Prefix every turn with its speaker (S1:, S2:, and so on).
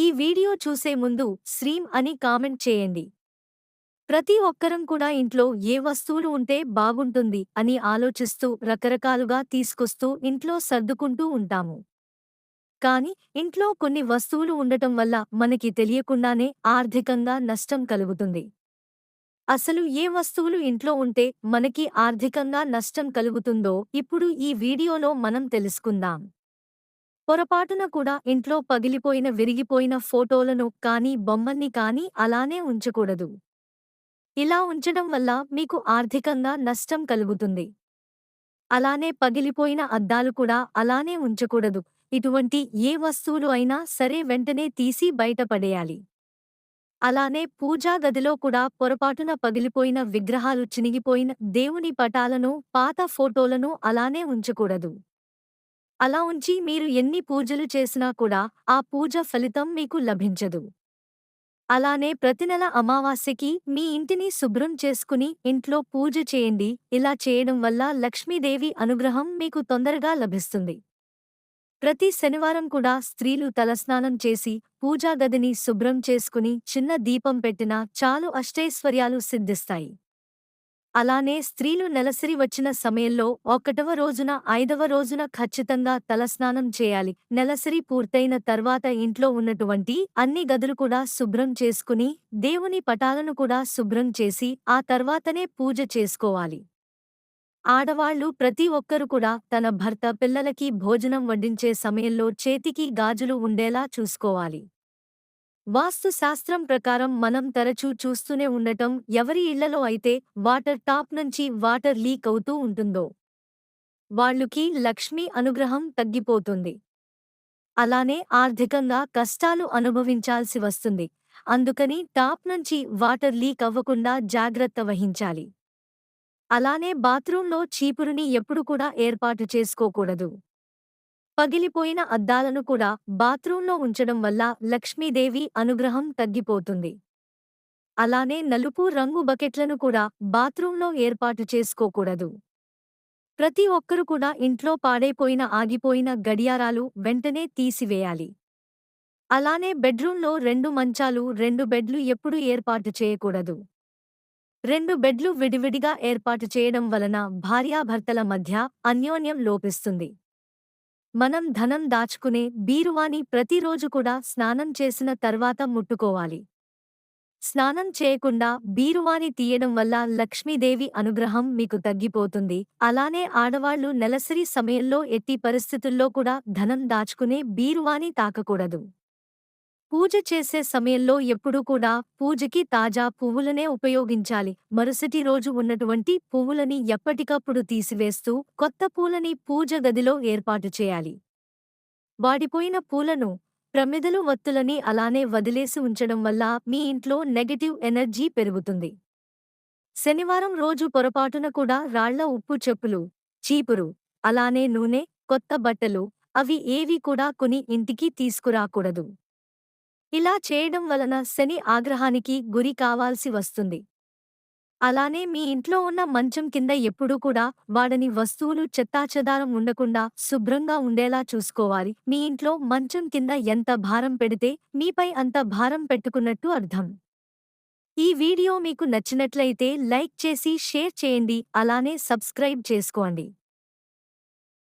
S1: ఈ వీడియో చూసే ముందు శ్రీం అని కామెంట్ చేయండి. ప్రతి ఒక్కరం కూడా ఇంట్లో ఏ వస్తువులు ఉంటే బాగుంటుంది అని ఆలోచిస్తూ రకరకాలుగా తీసుకొస్తూ ఇంట్లో సర్దుకుంటూ ఉంటాము. కాని ఇంట్లో కొన్ని వస్తువులు ఉండటం వల్ల మనకి తెలియకుండానే ఆర్థికంగా నష్టం కలుగుతుంది. అసలు ఏ వస్తువులు ఇంట్లో ఉంటే మనకి ఆర్థికంగా నష్టం కలుగుతుందో ఇప్పుడు ఈ వీడియోలో మనం తెలుసుకుందాం. పొరపాటున కూడా ఇంట్లో పగిలిపోయిన విరిగిపోయిన ఫోటోలను కానీ బొమ్మల్ని కానీ అలానే ఉంచకూడదు. ఇలా ఉంచడం వల్ల మీకు ఆర్థికంగా నష్టం కలుగుతుంది. అలానే పగిలిపోయిన అద్దాలు కూడా అలానే ఉంచకూడదు. ఇటువంటి ఏ వస్తువులు అయినా సరే వెంటనే తీసి బయటపడేయాలి అలానే పూజా గదిలో కూడా పొరపాటున పగిలిపోయిన విగ్రహాలు చినిగిపోయిన దేవుని పటాలను పాత ఫోటోలను అలానే ఉంచకూడదు. అలా ఉంచి మీరు ఎన్ని పూజలు చేసినా కూడా ఆ పూజ ఫలితం మీకు లభించదు. అలానే ప్రతి నెల అమావాస్యకి మీ ఇంటిని శుభ్రం చేసుకుని ఇంట్లో పూజ చేయండి. ఇలా చేయడం వల్ల లక్ష్మీదేవి అనుగ్రహం మీకు తొందరగా లభిస్తుంది. ప్రతి శనివారం కూడా స్త్రీలు తలస్నానం చేసి పూజా గదిని శుభ్రం చేసుకుని చిన్న దీపం పెట్టినా చాలు అష్టైశ్వర్యాలు సిద్ధిస్తాయి. అలానే స్త్రీలు నెలసరి వచ్చిన సమయంలో ఒకటవ రోజున ఐదవ రోజున ఖచ్చితంగా తలస్నానం చేయాలి. నెలసరి పూర్తయిన తర్వాత ఇంట్లో ఉన్నటువంటి అన్ని గదులు కూడా శుభ్రం చేసుకుని దేవుని పటాలను కూడా శుభ్రం చేసి ఆ తర్వాతనే పూజ చేసుకోవాలి. ఆడవాళ్ళు ప్రతి ఒక్కరు కూడా తన భర్త పిల్లలకి భోజనం వడ్డించే సమయంలో చేతికి గాజులు ఉండేలా చూసుకోవాలి. వాస్తు శాస్త్రం ప్రకారం మనం తరచూ చూస్తూనే ఉండటం ఎవరి ఇళ్ళలో అయితే వాటర్ టాప్ నుంచి వాటర్ లీక్ అవుతూ ఉంటుందో వాళ్ళుకి లక్ష్మీ అనుగ్రహం తగ్గిపోతుంది. అలానే ఆర్థికంగా కష్టాలు అనుభవించాల్సి వస్తుంది. అందుకని టాప్ నుంచి వాటర్ లీక్ అవ్వకుండా జాగ్రత్త వహించాలి. అలానే బాత్రూంలో చీపురుని ఎప్పుడు కూడా ఏర్పాటు చేసుకోకూడదు. పగిలిపోయిన అద్దాలను కూడా బాత్రూంలో ఉంచడం వల్ల లక్ష్మీదేవి అనుగ్రహం తగ్గిపోతుంది. అలానే నలుపు రంగు బకెట్లను కూడా బాత్రూంలో ఏర్పాటు చేసుకోకూడదు. ప్రతి ఒక్కరు కూడా ఇంట్లో పాడైపోయిన ఆగిపోయిన గడియారాలు వెంటనే తీసివేయాలి. అలానే బెడ్రూంలో రెండు మంచాలు రెండు బెడ్లు ఎప్పుడూ ఏర్పాటు చేయకూడదు. రెండు బెడ్లు విడివిడిగా ఏర్పాటు చేయడం వలన భార్యాభర్తల మధ్య అన్యోన్యం లోపిస్తుంది. మనం ధనం దాచుకునే బీరువాని ప్రతిరోజు కూడా స్నానం చేసిన తర్వాత ముట్టుకోవాలి. స్నానం చేయకుండా బీరువాని తీయడం వల్ల లక్ష్మీదేవి అనుగ్రహం మీకు తగ్గిపోతుంది. అలానే ఆడవాళ్ళు నెలసరి సమయంలో ఎట్టి పరిస్థితుల్లో కూడా ధనం దాచుకునే బీరువాని తాకకూడదు. పూజ చేసే సమయంలో ఎప్పుడూ కూడా పూజకి తాజా పువ్వులనే ఉపయోగించాలి. మరుసటి రోజు ఉన్నటువంటి పువ్వులని ఎప్పటికప్పుడు తీసివేస్తూ కొత్త పూలని పూజ గదిలో ఏర్పాటు చేయాలి. వాడిపోయిన పూలను ప్రమిదలు వత్తులని అలానే వదిలేసి ఉంచడం వల్ల మీ ఇంట్లో నెగటివ్ ఎనర్జీ పెరుగుతుంది. శనివారం రోజు పొరపాటున కూడా రాళ్ళ ఉప్పు చెప్పులు చీపురు అలానే నూనె కొత్త బట్టలు అవి ఏవి కూడా కొని ఇంటికి తీసుకురాకూడదు. ఇలా చేయడం వలన శని ఆగ్రహానికి గురి కావాల్సి వస్తుంది. అలానే మీ ఇంట్లో ఉన్న మంచం కింద ఎప్పుడూ కూడా వాడని వస్తువులు చెత్తాచెదారం ఉండకుండా శుభ్రంగా ఉండేలా చూసుకోవాలి. మీ ఇంట్లో మంచం కింద ఎంత భారం పెడితే మీపై అంత భారం పెట్టుకున్నట్టు అర్థం. ఈ వీడియో మీకు నచ్చినట్లయితే లైక్ చేసి షేర్ చేయండి. అలానే సబ్స్క్రైబ్ చేసుకోండి.